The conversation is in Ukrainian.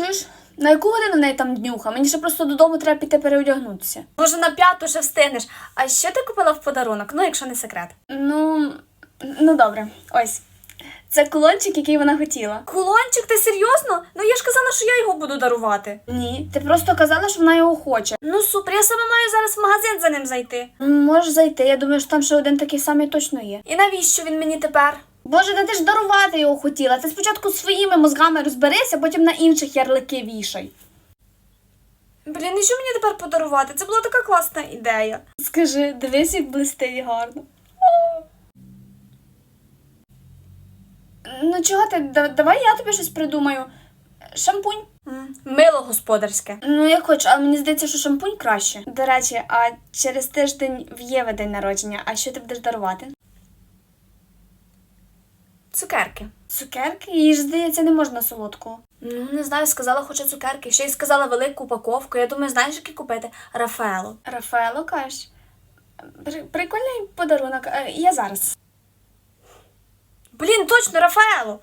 Чуєш, на яку годину в неї там днюха? Мені ще просто додому треба піти переодягнутися. Може, на п'яту ще встигнеш. А що ти купила в подарунок? Ну, якщо не секрет. Ну, ну добре, ось. Це кулончик, який вона хотіла. Кулончик, ти серйозно? Ну я ж казала, що я його буду дарувати. Ні, ти просто казала, що вона його хоче. Ну супер, я саме маю зараз в магазин за ним зайти. Можеш зайти, я думаю, що там ще один такий самий точно є. І навіщо він мені тепер? Боже, та ти ж дарувати його хотіла. Ти спочатку своїми мозгами розберися, потім на інших ярлики вішай. Блін, і що мені тепер подарувати? Це була така класна ідея. Скажи, дивись, як блистить гарно. Ну чого ти? Да- Давай я тобі щось придумаю. Шампунь. Мило господарське. Ну, як хочу, але мені здається, що шампунь краще. До речі, а через тиждень в Єви день народження, а що ти будеш дарувати? Цукерки. Цукерки? Їй ж здається, не можна солодку. Ну, не знаю, сказала, хочу цукерки. Ще й сказала велику упаковку. Я думаю, знаєш, які купити? Рафаело. Рафаело кажеш? При- Прикольний подарунок. Е, Я зараз. Блін, точно, Рафаело!